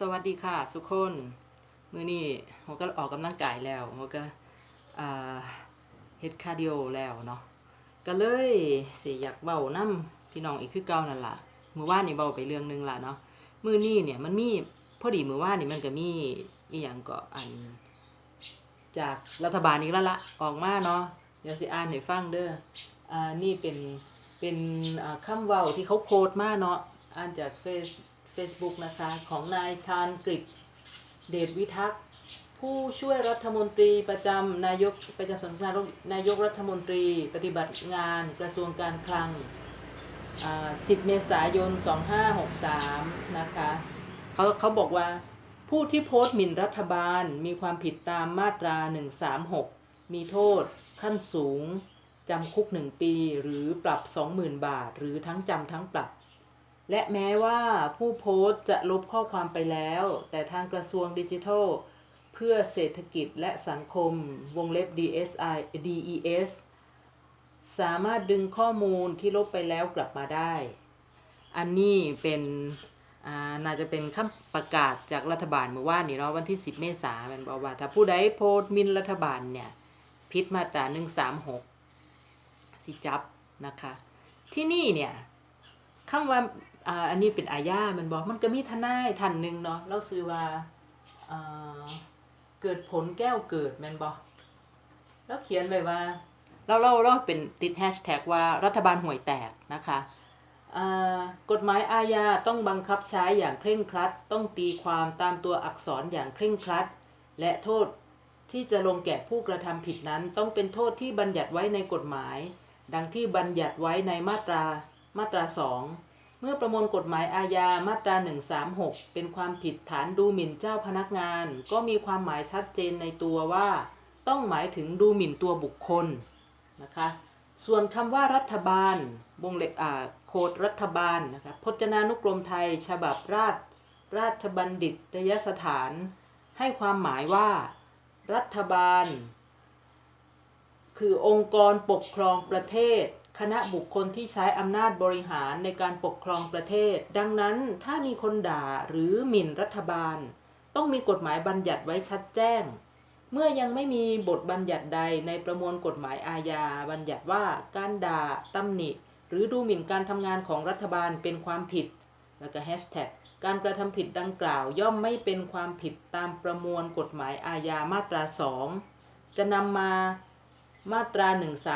สวัสดีค่ะทุกคนมือนี้ผมก็ออกกำลังกายแล้วผมก็เฮ็ดคาร์ดิโอแล้วเนาะก็เลยสิอยากเว้านํพี่น้องอีกคือเก่านั่นล่ะมือวานนี่เว้าไปเรื่องหนึงละเนาะมือนี้เนี่ยมันมีพอดีมือวานนี่มันก็มีอีหยังก็อัน จากรัฐบาลอีกแล้วละออกมาเนาะเดี๋ยวสิอ่านให้ฟังเด้ออ่านี่เป็นเป็นอ่าคำเว้าที่เขาโพสต์มาเนาะอ่านจากเฟซ Facebook นะคะของนายชาญกฤษเดชวิทักษ์ผู้ช่วยรัฐมนตรีประจำนายกประจำสำนักงานนายกรัฐมนตรีปฏิบัติงานกระทรวงการคลัง 10 เมษายน 2563 นะคะเขาเขาบอกว่าผู้ที่โพสต์หมิ่นรัฐบาลมีความผิดตามมาตรา 136 มีโทษขั้นสูงจำคุก 1 ปี หรือปรับ 20,000 บาท หรือทั้งจำทั้งปรับ และแม้ว่าผู้โพสต์จะลบข้อความไปแล้ว แต่ทางกระทรวงดิจิทัล เพื่อเศรษฐกิจและสังคม วงเล็บ DSI DES สามารถดึงข้อมูลที่ลบไปแล้วกลับมาได้ อันนี้เป็นอาน่าจะเป็นคำประกาศจากรัฐบาลเมื่อวานนี้เนาะวันที่ 10 เมษายนบอกว่าถ้าผู้ใดโพสต์มินรัฐบาลเนี่ยผิดมาตรา136 สิจับนะคะ ที่นี่เนี่ย คำว่าอ่าอันนี้เป็นอาญามันบอกมันก็มีทนายท่านหนึ่งเนาะเราซื้อว่าอ่าเกิดผลแก้วเกิดแมนบอกแล้วเขียนไว้ว่าเราเราเราเป็นติดแฮชแท็กว่ารัฐบาลห่วยแตกนะคะกฎหมายอาญาต้องบังคับใช้อย่างเคร่งครัด ต้องตีความตามตัวอักษรอย่างเคร่งครัด และโทษที่จะลงแก่ผู้กระทำผิดนั้น ต้องเป็นโทษที่บัญญัติไว้ในกฎหมาย ดังที่บัญญัติไว้ในมาตรา มาตราสองเมื่อประมวลกฎหมายอาญามาตรา 136 เป็นความผิดฐานดูหมิ่นเจ้าพนักงาน ก็มีความหมายชัดเจนในตัวว่า ต้องหมายถึงดูหมิ่นตัวบุคคลนะคะ ส่วนคำว่ารัฐบาลวงเล็บอ่าโคดรัฐบาลนะคะพจนานุกรมไทย ฉบับราชราชบัณฑิตยสถาน ให้ความหมายว่า รัฐบาล คือองค์กรปกครองประเทศ คณะบุคคลที่ใช้อำนาจบริหารในการปกครองประเทศ ดังนั้นถ้ามีคนด่าหรือหมิ่นรัฐบาล ต้องมีกฎหมายบัญญัติไว้ชัดแจ้ง เมื่อยังไม่มีบทบัญญัติใดในประมวลกฎหมายอาญาบัญญัติว่าการด่าตำหนิ หรือดูหมิ่นการทำงานของรัฐบาลเป็นความผิด แล้วก็แฮชแท็กการกระทำผิดดังกล่าวย่อมไม่เป็นความผิดตามประมวลกฎหมายอาญามาตรา 2 จะนำมา มาตรา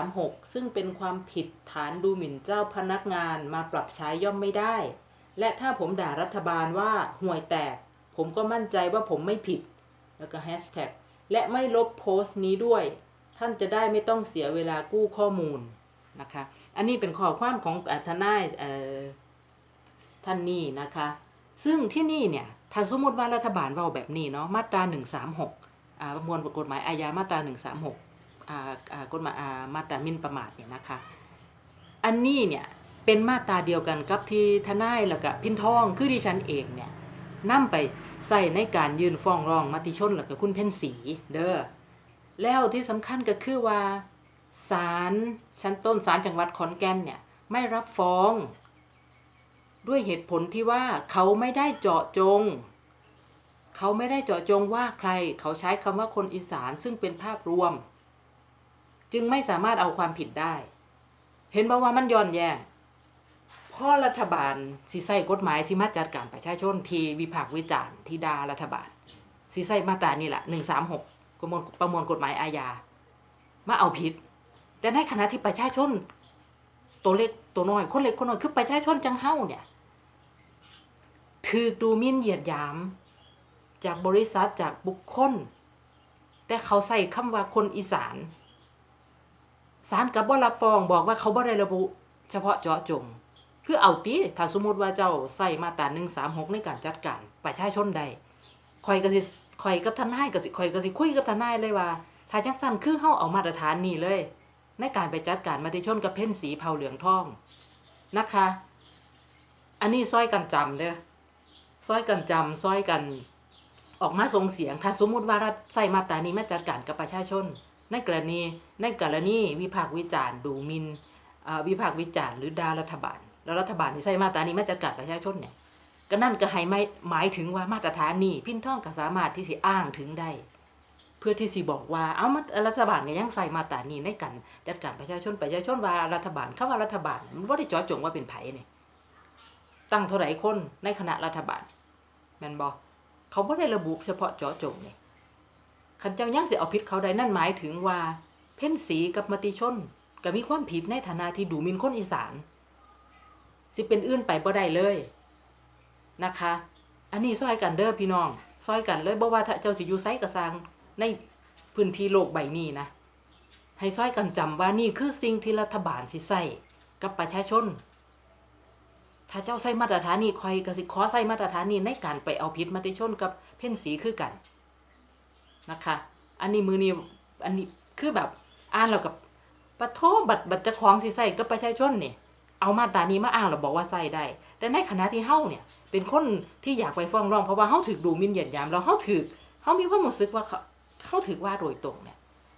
136 ซึ่งเป็นความผิดฐานดูหมิ่นเจ้าพนักงานมาปรับใช้ย่อมไม่ได้ และถ้าผมด่ารัฐบาลว่าห่วยแตก ผมก็มั่นใจว่าผมไม่ผิด แล้วก็แฮชแท็กและไม่ลบโพสต์นี้ด้วย ท่านจะได้ไม่ต้องเสียเวลากู้ข้อมูลนะคะ อันนี้เป็นข้อความของทนายท่านนี้นะคะ ซึ่งที่นี่เนี่ย ถ้าสมมติว่ารัฐบาลเว้าแบบนี้เนาะ มาตรา 136ประมวลกฎหมายอาญามาตรา 136 กฎหมายมาตรามินประมาทเนี่ยนะคะ อันนี้เนี่ยเป็นมาตราเดียวกันกับที่ทนายแล้วก็พินทองคือดิฉันเองเนี่ยนำไปใส่ในการยื่นฟ้องร้องมติชนแล้วก็คุณเพ่นสีเด้อแล้วที่สำคัญก็คือว่าศาลชั้นต้นศาลจังหวัดขอนแก่นเนี่ยไม่รับฟ้อง ด้วยเหตุผลที่ว่าเขาไม่ได้เจาะจง เขาไม่ได้เจาะจงว่าใคร เขาใช้คำว่าคนอีสานซึ่งเป็นภาพรวม จึงไม่สามารถเอาความผิดได้ เห็นบอกว่ามันย้อนแย้งพ่อรัฐบาลสิใส่กฎหมายที่มาจัดการประชาชนที่วิพากษ์วิจารณ์ที่ดารัฐบาลสิใส่มาตรานี่แหละหนึ่งสามหกประมวลประมวลกฎหมายอาญามาเอาผิด แต่ในขณะที่ประชาชน ตัวเล็กตัวน้อยคนเล็กคนน้อยคือประชาชนจังเฮ้าเนี่ยถือดูมิ่นเหยียดหยาม จากบริษัทจากบุคคล แต่เขาใส่คำว่าคนอีสาน ศาลกับบ่รับฟ้องบอกว่าเขาบ่ได้ระบุ เฉพาะเจาะจง คือเอาติถ้าสมมติว่าเจ้าใส่มาตรา136ในการจัดการประชาชนใดข่อยก็สิข่อยกับทนายกสิข่อยกสิคุยกับทนายเลยว่า ถ้าจังซั่นคือเฮาเอามาตรฐานนี้เลย ในการไปจัดการมติชนกับเพ่นสีเผาเหลืองทองนะคะ อันนี้ซอยกันจำเด้อซอยกันจำซอยกันออกมาส่งเสียง ถ้าสมมติว่ารัฐใส่มาตรานี้มาจัดการกับประชาชน ในกรณีในกรณีวิพากษ์วิจารณ์ดูหมินอ่าวิพากษ์วิจารณ์หรือด่ารัฐบาล แล้วรัฐบาลที่ใส่มาตรานี้มาจัดการประชาชนเนี่ยก็นั่นก็ให้ไม่หมายถึงว่ามาตรฐานนี้พินท่องก็สามารถที่สิอ้างถึงได้ เพื่อที่สิบอกว่าเอามารัฐบาลก็ยังใส่มาตรานี้ในการจัดการประชาชนประชาชนว่ารัฐบาลคำว่ารัฐบาลมันบ่ได้เจาะจงว่าเป็นไผ่เนี่ยตั้งเท่าไหร่คนในคณะรัฐบาลแมนบ่เขาบ่ได้ระบุเฉพาะเจาะจงเนี่ย คันเจ้ายังสิเอาผิดเขาได้นั่นหมายถึงว่า เพ่นสีกับมติชนก็มีความผิดในฐานะที่ดูหมิ่นคนอีสาน สิเป็นอื่นไปบ่ได้เลยนะคะ อันนี้ซอยกันเด้อพี่น้องซอยกันเลยบ่ว่าถ้าเจ้าสิอยู่ไสก็สร้างในพื้นที่โลกใบนี้นะ ให้ซอยกันจำว่านี่คือสิ่งที่รัฐบาลสิใส่กับประชาชน ถ้าเจ้าใส่มาตรฐานนี้คอยก็สิขอใส่มาตรฐานนี้ในการไปเอาผิดมติชนกับเพ่นสีคือกัน นะคะ อันนี้มือนี้อันนี้คือแบบอ่านแล้วกับปะโทบัตรบัตรจะคล้องสิใส่กับประชาชนเนี่ยเอามาตานี้มาอ้างแล้วบอกว่าใส่ได้ แต่ในขณะที่เฮาเนี่ย เป็นคนที่อยากไปฟ้องร้องเพราะว่าเฮาถูกดูมิ่นเหยียดยามแล้วเฮาถูกเฮามีความรู้สึกว่าเขาเขาถูกว่าโดยตรงเนี่ย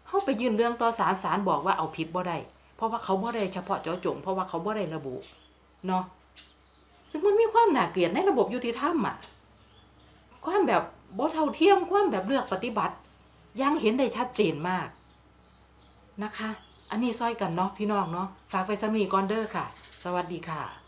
เฮาไปยื่นเรื่องต่อศาลศาลบอกว่าเอาผิดบ่ได้เพราะว่าเขาบ่ได้เฉพาะเจาะจงเพราะว่าเขาบ่ได้ระบุเนาะซึ่งมันมีความหนาเกลียดในระบบยุติธรรมอะความแบบ บ่เท่าเทียมความแบบเลือกปฏิบัติยังเห็นได้ชัดเจนมากนะคะ อันนี้ซอยกันเนาะพี่น้องเนาะฝากไปสมีก่อนเด้อค่ะ สวัสดีค่ะ